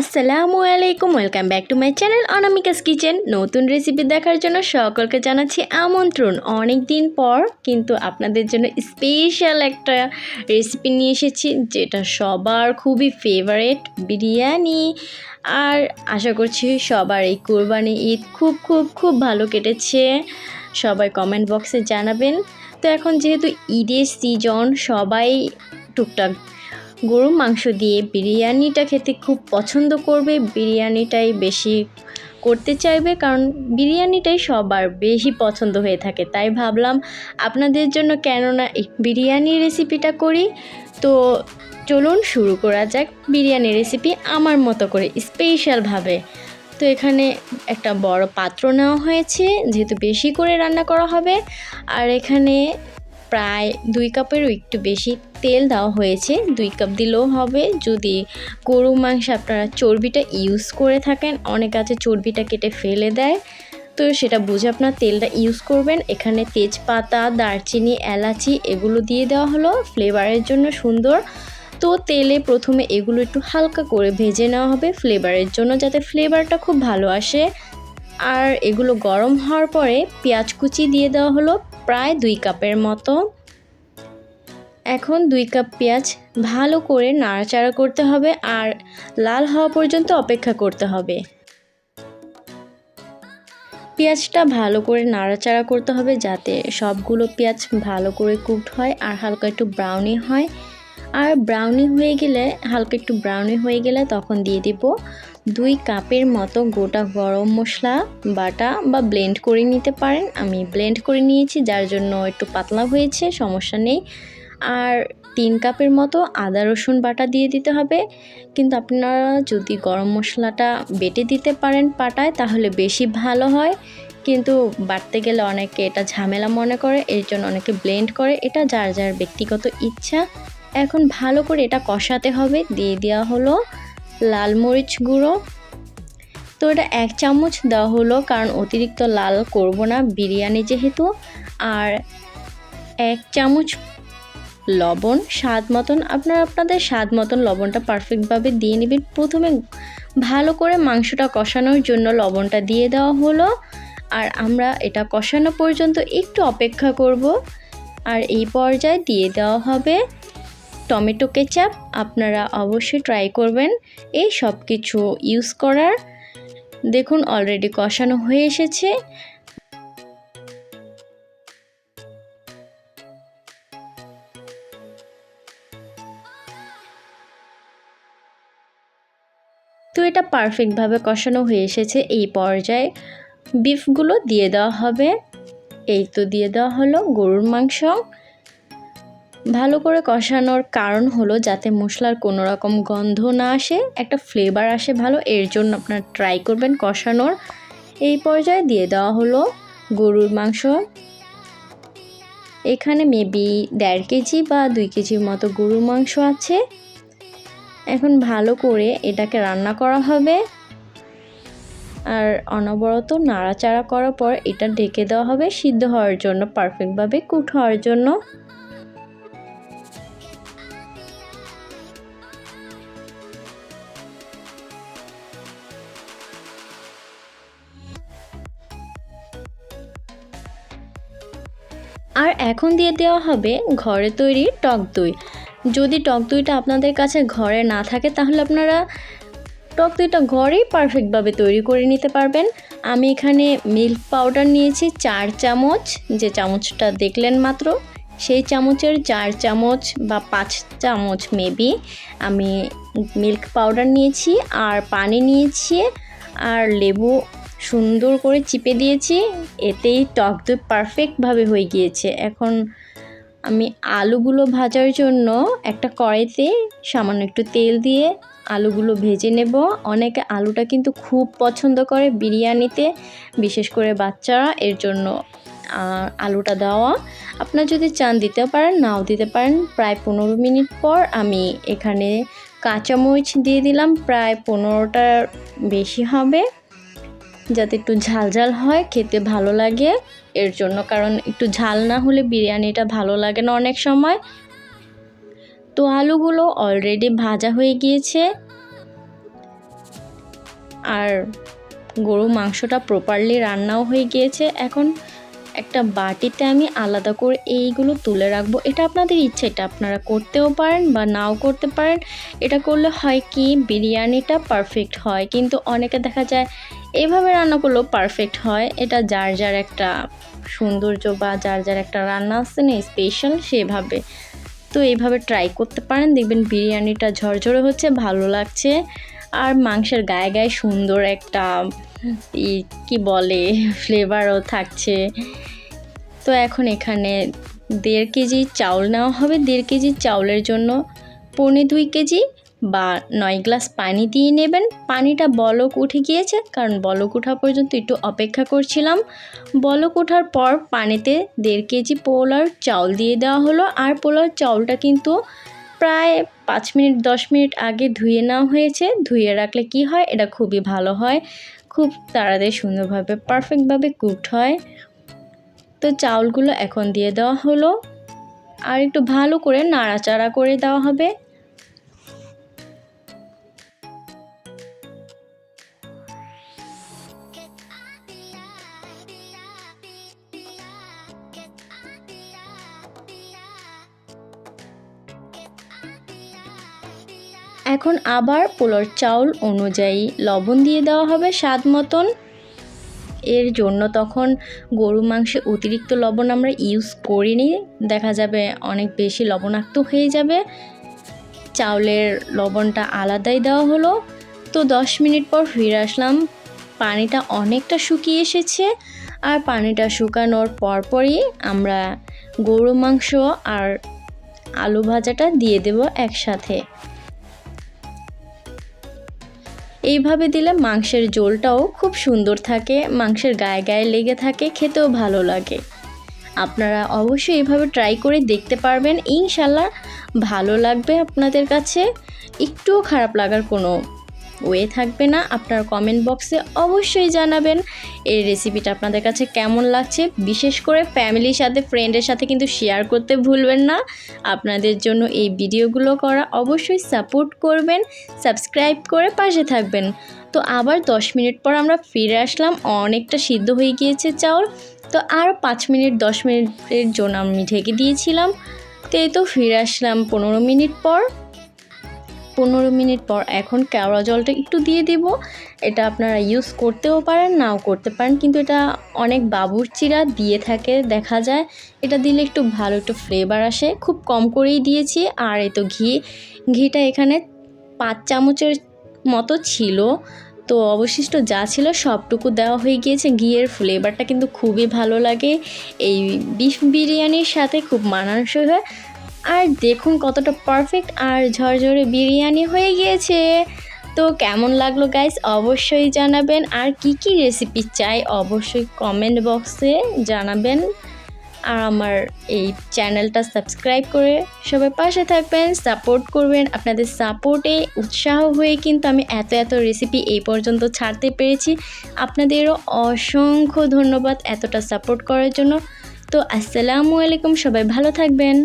আসসালামু আলাইকুম welcome back to my channel Anamika's kitchen নতুন রেসিপি দেখার জন্য সকলকে জানাচ্ছি আমন্ত্রণ। অনেক দিন পর কিন্তু আপনাদের জন্য স্পেশাল একটা রেসিপি নিয়ে এসেছি, যেটা সবার খুবই ফেভারেট বিরিয়ানি। আর আশা করছি সবার এই কোরবানি ঈদ খুব খুব খুব ভালো কেটেছে। সবাই কমেন্ট বক্সে জানাবেন। তো এখন যেহেতু ঈদের সিজন সবাই টুকটাক গরুর মাংস দিয়ে বিরিয়ানিটা খেতে খুব পছন্দ করবে। বিরিয়ানিটাই বেশি করতে চাইবে কারণ বিরিয়ানিটাই সবার বেশি পছন্দ হয়ে থাকে। তাই ভাবলাম আপনাদের জন্য কেননা বিরিয়ানি রেসিপিটা করি। তো চলুন শুরু করা যাক বিরিয়ানি রেসিপি আমার মতো করে স্পেশালভাবে। তো এখানে একটা বড় পাত্র নেওয়া হয়েছে, যেহেতু বেশি করে রান্না করা হবে। আর এখানে প্রায় দুই কাপেরও একটু বেশি তেল দেওয়া হয়েছে। দুই কাপ দিলেও হবে। যদি গরু মাংসে আপনারা চর্বিটা ইউজ করে থাকেন, অনেক আছে চর্বিটা কেটে ফেলে দেয়, তো সেটা বুঝে আপনার তেলটা ইউজ করবেন। এখানে তেজপাতা, দারচিনি, এলাচি এগুলো দিয়ে দেওয়া হলো। ফ্লেভারের জন্য সুন্দর। তো তেলে প্রথমে এগুলো একটু হালকা করে ভেজে নেওয়া হবে। ফ্লেভারের জন্য যাতে ফ্লেভারটা খুব ভালো আসে। আর এগুলো গরম হওয়ার পরে পেঁয়াজ কুচি দিয়ে দেওয়া হলো। প্রায় দুই কাপের মতো। এখন দুই কাপ পেঁয়াজ ভালো করে নাড়াচাড়া করতে হবে আর লাল হওয়া পর্যন্ত অপেক্ষা করতে হবে। পেঁয়াজটা ভালো করে নাড়াচাড়া করতে হবে যাতে সবগুলো পেঁয়াজ ভালো করে কুকড হয় আর হালকা একটু ব্রাউনি হয়। আর ব্রাউনি হয়ে গেলে, হালকা একটু ব্রাউনি হয়ে গেলে তখন দিয়ে দিব দুই কাপের মতো গোটা গরম মশলা, বাটা বা ব্লেন্ড করে নিতে পারেন। আমি ব্লেন্ড করে নিয়েছি, যার জন্য একটু পাতলা হয়েছে, সমস্যা নেই। আর তিন কাপের মতো আদা, রসুন বাটা দিয়ে দিতে হবে। কিন্তু আপনারা যদি গরম মশলাটা বেটে দিতে পারেন পাটায়, তাহলে বেশি ভালো হয়। কিন্তু বাটতে গেলে অনেকে এটা ঝামেলা মনে করে, এর জন্য অনেকে ব্লেন্ড করে। এটা যার যার ব্যক্তিগত ইচ্ছা। এখন ভালো করে এটা কষাতে হবে, দিয়ে দেওয়া হলো। লাল মরিচ গুঁড়ো। তো এটা এক চামচ দেওয়া হলো, কারণ অতিরিক্ত লাল করব না, বিরিয়ানি যেহেতু। আর এক চামচ লবণ, স্বাদ মতন, আপনারা আপনাদের স্বাদ মতন লবণটা পারফেক্টভাবে দিয়ে নেবেন। প্রথমে ভালো করে মাংসটা কষানোর জন্য লবণটা দিয়ে দেওয়া হলো। আর আমরা এটা কষানো পর্যন্ত একটু অপেক্ষা করব। আর এই পর্যায়ে দিয়ে দেওয়া হবে টমেটো কেচাপ আপনারা অবশ্যই ট্রাই করবেন। এই সব কিছু ইউজ করার। দেখুন অলরেডি কষানো হয়ে এসেছে। তো এটা পারফেক্টভাবে কষানো হয়ে এসেছে এই পর্যায়ে। বিফগুলো দিয়ে দেওয়া হবে। এই তো দিয়ে দেওয়া হলো গরুর মাংস। ভালো করে কষানোর কারণ হলো যাতে মশলার কোনো রকম গন্ধ না আসে, একটা ফ্লেভার আসে ভালো, এর জন্য আপনার ট্রাই করবেন কষানোর। এই পর্যায়ে দিয়ে দেওয়া হলো গরুর মাংস। এখানে মেবি দেড় কেজি বা দুই কেজির মতো গরুর মাংস আছে। এখন ভালো করে এটাকে রান্না করা হবে। আর অনবরত নাড়াচাড়া করার পর এটা ঢেকে দেওয়া হবে, সিদ্ধ হওয়ার জন্য পারফেক্টভাবে কুট হওয়ার জন্য। আর এখন দিয়ে দেওয়া হবে ঘরে তৈরি টক দই। যদি টক দইটা আপনাদের কাছে ঘরে না থাকে, তাহলে আপনারা টক দইটা ঘরেই পারফেক্টভাবে তৈরি করে নিতে পারবেন। আমি এখানে মিল্ক পাউডার নিয়েছি চার চামচ, যে চামচটা দেখলেন মাত্র। সেই চামচের চার চামচ বা পাঁচ চামচ মেবি আমি মিল্ক পাউডার নিয়েছি, আর পানি নিয়েছি, আর লেবু সুন্দর করে চিপে দিয়েছি, এতেই টক দই পারফেক্টভাবে হয়ে গিয়েছে। এখন আমি আলুগুলো ভাজার জন্য একটা কড়াইতে সামান্য একটু তেল দিয়ে আলুগুলো ভেজে নেব। অনেকে আলুটা কিন্তু খুব পছন্দ করে বিরিয়ানিতে, বিশেষ করে বাচ্চারা, এর জন্য আলুটা দেওয়া। আপনার যদি চান দিতে পারেন, নাও দিতে পারেন। প্রায় পনেরো মিনিট পর আমি এখানে কাঁচামরিচ দিয়ে দিলাম, প্রায় পনেরোটার বেশি হবে। যাতে একটু ঝাল ঝাল হয়, খেতে ভালো লাগে। এর জন্য কারণ একটু ঝাল না হলে বিরিয়ানিটা ভালো লাগে না অনেক সময়। তো আলুগুলো অলরেডি ভাজা হয়ে গিয়েছে। আর গরু মাংসটা প্রপারলি রান্নাও হয়ে গিয়েছে। এখন একটা বাটিতে আমি আলাদা করে এইগুলো তুলে রাখব। এটা আপনাদের ইচ্ছা, এটা আপনারা করতেও পারেন বা নাও করতে পারেন। এটা করলে হয় কি, বিরিয়ানিটা পারফেক্ট হয়। কিন্তু অনেকে দেখা যায় এভাবে রান্না করলেও পারফেক্ট হয়। এটা যার যার একটা সৌন্দর্য বা যার যার একটা রান্না আছে না স্পেশাল সেভাবে। তো এইভাবে ট্রাই করতে পারেন। দেখবেন বিরিয়ানিটা ঝরঝরে হচ্ছে, ভালো লাগছে। আর মাংসের গায়ে গায়ে সুন্দর একটা কি বলে ফ্লেভারও থাকছে। তো এখন এখানে দেড় কেজি চাউল নেওয়া হবে। দেড় কেজি চাউলের জন্য পৌনে দুই কেজি বা নয় গ্লাস পানি দিয়ে নেবেন। পানিটা বলক উঠে গিয়েছে, কারণ বলক ওঠা পর্যন্ত একটু অপেক্ষা করছিলাম। বলক ওঠার পর পানিতে দেড় কেজি পোলার চাউল দিয়ে দেওয়া হলো। আর পোলার চাউলটা কিন্তু প্রায় পাঁচ মিনিট, দশ মিনিট আগে ধুয়ে নেওয়া হয়েছে। ধুয়ে রাখলে কি হয়? এটা খুবই ভালো হয়। খুব তাড়াতাড়ি সুন্দরভাবে পারফেক্টভাবে কুকড হয়। তো চাউলগুলো এখন দিয়ে দেওয়া হলো। আর একটু ভালো করে নাড়াচাড়া করে দেওয়া হবে। এখন আবার পোলোর চাউল অনুযায়ী লবণ দিয়ে দেওয়া হবে স্বাদ মতন। এর জন্য তখন গরু মাংসে অতিরিক্ত লবণ আমরা ইউজ করিনি। দেখা যাবে অনেক বেশি লবণাক্ত হয়ে যাবে। চাউলের লবণটা আলাদাই দেওয়া হলো। তো দশ মিনিট পর ফিরে আসলাম। পানিটা অনেকটা শুকিয়ে এসেছে আর পানিটা শুকানোর পরপরই আমরা গরু মাংস আর আলু ভাজাটা দিয়ে দেব একসাথে। এইভাবে দিলে মাংসের জোলটাও খুব সুন্দর থাকে, মাংসের গায়ে গায়ে লেগে থাকে, খেতেও ভালো লাগে। আপনারা অবশ্যই এভাবে ট্রাই করে দেখতে পারবেন। ইনশাল্লাহ ভালো লাগবে আপনাদের কাছে। একটুও খারাপ লাগার কোনো ওয়ে থাকবে না, আপনার কমেন্ট বক্সে অবশ্যই জানাবেন। এই রেসিপিটা আপনাদের কাছে কেমন লাগছে? বিশেষ করে ফ্যামিলির সাথে ফ্রেন্ডের সাথে কিন্তু শেয়ার করতে ভুলবেন না। আপনাদের জন্য এই ভিডিওগুলো করা অবশ্যই সাপোর্ট করবেন সাবস্ক্রাইব করে পাশে থাকবেন। তো আবার দশ মিনিট পর আমরা ফিরে আসলাম, অনেকটা সিদ্ধ হয়ে গিয়েছে চাউল। তো আর পাঁচ মিনিট, দশ মিনিটের জন্য আমি ঢেকে দিয়েছিলাম। তো এই তো ফিরে আসলাম পনেরো মিনিট পর। পনেরো মিনিট পর এখন কেওড়া জলটা একটু দিয়ে দিব। এটা আপনারা ইউজ করতেও পারেন, নাও করতে পারেন, কিন্তু এটা অনেক বাবুরচিরা দিয়ে থাকে, দেখা যায়। এটা দিলে একটু ভালো একটু ফ্লেভার আসে। খুব কম করেই দিয়েছি, আর এই তো ঘি। ঘিটা এখানে পাঁচ চামচের মতো ছিল। তো অবশিষ্ট যা ছিল সবটুকু দেওয়া হয়ে গিয়েছে। ঘিয়ের ফ্লেভারটা কিন্তু খুবই ভালো লাগে। এই বিফ বিরিয়ানির সাথে খুব মানানসই হয়। আর দেখুন কতটা পারফেক্ট আর ঝরঝরে বিরিয়ানি হয়ে গিয়েছে। তো কেমন লাগল গাইস অবশ্যই জানাবেন। আর কি কি রেসিপি চাই অবশ্যই কমেন্ট বক্সে জানাবেন। আর আমার এই চ্যানেলটা সাবস্ক্রাইব করে সবাই পাশে থাকবেন সাপোর্ট করবেন। আপনাদের সাপোর্টে উৎসাহ হয়ে কিন্তু আমি এত এত রেসিপি এই পর্যন্ত ছাড়তে পেরেছি। আপনাদেরও অসংখ্য ধন্যবাদ এতটা সাপোর্ট করার জন্য। তো আসসালামু আলাইকুম, সবাই ভালো থাকবেন।